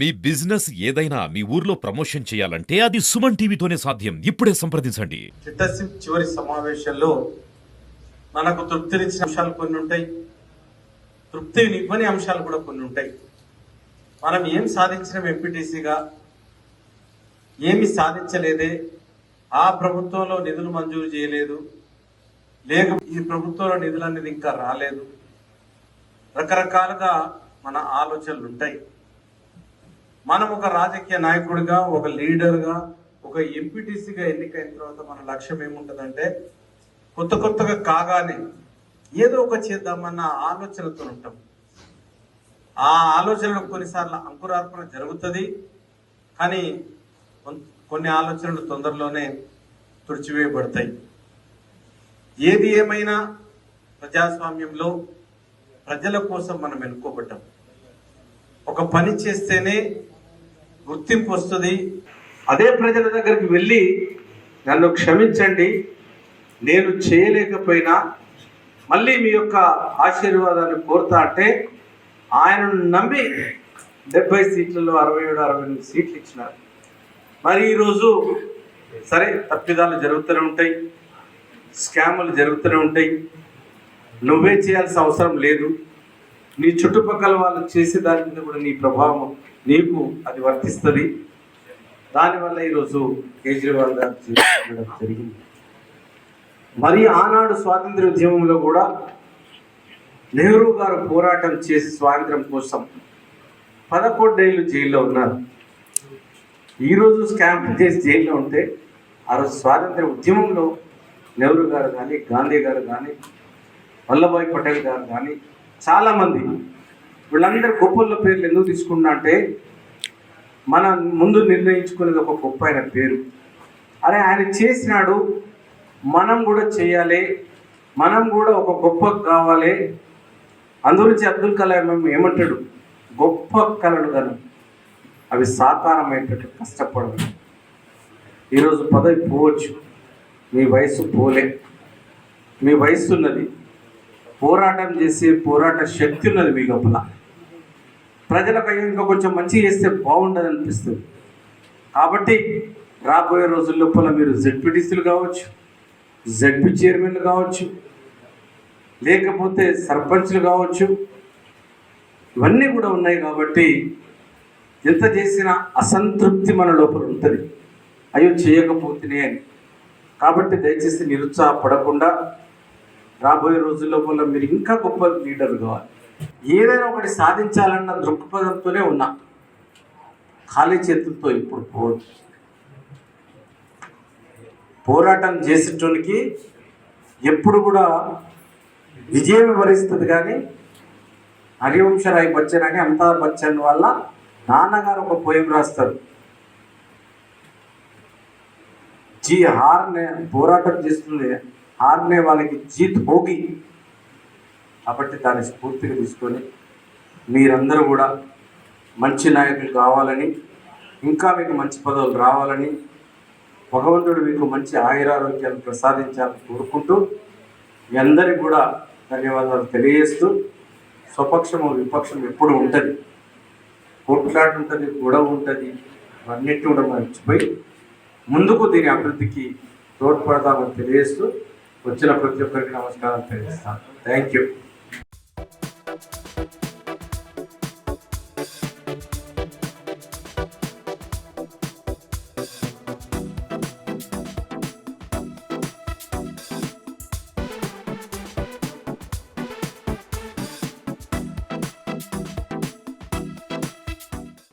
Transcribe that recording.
మీ business ఏదైనా మీ ఊర్లో promotion చేయాలంటే అది సుమన్ టీవీతోనే సాధ్యం. ఇప్పుడే సంప్రదించండి. చిట్టసి చివరి సమావేశంలో మనకు తృప్తినిచ్చిన అంశాలు కొన్ని ఉంటాయి. తృప్తినివ్వని అంశాలు కూడా కొన్ని ఉంటాయి. మనం ఏం సాధించిన ఎంపీటీసీగా? ఏమి సాధించలేదే? ఆ ప్రభుత్వంలో నిధులు మంజూరు చేయలేదు. లేక ఈ ప్రభుత్వంలో నిధులు అనేది ఇంకా రాలేదు. రకరకాలుగా మన ఆలోచనలు ఉంటాయి. మనం ఒక రాజకీయ నాయకుడిగా ఒక లీడర్గా ఒక ఎంపీటీసీగా ఎన్నికైన తర్వాత మన లక్ష్యం ఏముంటుందంటే కొత్త కొత్తగా కాగానే ఏదో ఒక చేద్దామన్న ఆలోచనతో ఉంటాం. ఆ ఆలోచనలు కొన్నిసార్లు అంకురార్పణ జరుగుతుంది. కానీ కొన్ని ఆలోచనలు తొందరలోనే తుడిచివేయబడతాయి. ఏది ఏమైనా ప్రజాస్వామ్యంలో ప్రజల కోసం మనం ఎన్నుకోబడ్డాం. ఒక పని చేస్తేనే గుర్తింపు వస్తుంది. అదే ప్రజల దగ్గరికి వెళ్ళి నన్ను క్షమించండి నేను చేయలేకపోయినా మళ్ళీ మీ యొక్క ఆశీర్వాదాన్ని కోరుతా అంటే ఆయనను నమ్మి డెబ్బై సీట్లలో అరవై ఏడు అరవై ఎనిమిది సీట్లు ఇచ్చినారు. మరి ఈరోజు సరే తప్పిదాలు జరుగుతూనే ఉంటాయి స్కాములు జరుగుతూనే ఉంటాయి. నువ్వే చేయాల్సిన అవసరం లేదు. నీ చుట్టుపక్కల వాళ్ళు చేసే దాని మీద కూడా నీ ప్రభావం నీకు అది వర్తిస్తుంది. దానివల్ల ఈరోజు కేజ్రీవాల్ గారు జరిగింది. మరి ఆనాడు స్వాతంత్ర ఉద్యమంలో కూడా నెహ్రూ గారు పోరాటం చేసి స్వాతంత్రం కోసం పదకొండేళ్ళు జైల్లో ఉన్నారు. ఈరోజు స్కామ్ చేసి జైల్లో ఉంటే ఆ రోజు స్వాతంత్ర ఉద్యమంలో నెహ్రూ గారు కానీ గాంధీ గారు కానీ వల్లభాయ్ పటేల్ గారు కానీ చాలామంది వీళ్ళందరూ గొప్పల పేర్లు ఎందుకు తీసుకున్నా అంటే మన ముందు నిర్ణయించుకునేది ఒక గొప్ప ఆయన పేరు. అరే ఆయన చేసినాడు మనం కూడా చేయాలి మనం కూడా ఒక గొప్ప కావాలి. అందుగురించి అబ్దుల్ కలాం ఏమంటాడు? గొప్ప కళలు కను. అవి సాకారమయ్యేటట్టు కష్టపడదు ఈరోజు పదవి పోవచ్చు. మీ వయసు పోలే. మీ వయసు ఉన్నది పోరాటం చేసే పోరాట శక్తి ఉన్నది మీ లోపల. ప్రజలకు ఇంకా కొంచెం మంచి చేస్తే బాగుండదు అనిపిస్తుంది. కాబట్టి రాబోయే రోజుల లోపల మీరు జెడ్పీటీసీలు కావచ్చు జెడ్పీ చైర్మన్లు కావచ్చు లేకపోతే సర్పంచ్లు కావచ్చు ఇవన్నీ కూడా ఉన్నాయి కాబట్టి ఎంత చేసినా అసంతృప్తి మన లోపల ఉంటుంది. అయ్యో చేయకపోతేనే అని. కాబట్టి దయచేసి నిరుత్సాహపడకుండా రాబోయే రోజుల్లో వల్ల మీరు ఇంకా గొప్ప లీడర్ కావాలి. ఏదైనా ఒకటి సాధించాలన్న దృక్పథంతోనే ఉన్నా. ఖాళీ చేతులతో ఇప్పుడు పో పోరాటం చేసేటోనికి ఎప్పుడు కూడా విజయం వరిస్తుంది కానీ హరివంశరాయ్ బచ్చన్ అని అమితాబ్ బచ్చన్ వల్ల నాన్నగారు ఒక పోయం రాస్తారు. జీ హార్ పోరాటం చేస్తుంది. హార్నే వాళ్ళకి జీత్ భోగి. కాబట్టి దాన్ని స్ఫూర్తిగా తీసుకొని మీరందరూ కూడా మంచి నాయకులు కావాలని ఇంకా మీకు మంచి పదవులు రావాలని భగవంతుడు మీకు మంచి ఆయురారోగ్యాలు ప్రసాదించాలని కోరుకుంటూ మీ అందరికి కూడా ధన్యవాదాలు తెలియజేస్తూ స్వపక్షము విపక్షం ఎప్పుడు ఉంటుంది. కొట్లాట ఉంటుంది గొడవ ఉంటుంది అన్నిటి కూడా మర్చిపోయి ముందుకు దీని అభివృద్ధికి తోడ్పడతామని తెలియజేస్తూ వచ్చిన ప్రతి ఒక్కరికి నమస్కారం తెలియజేస్తాను. Thank you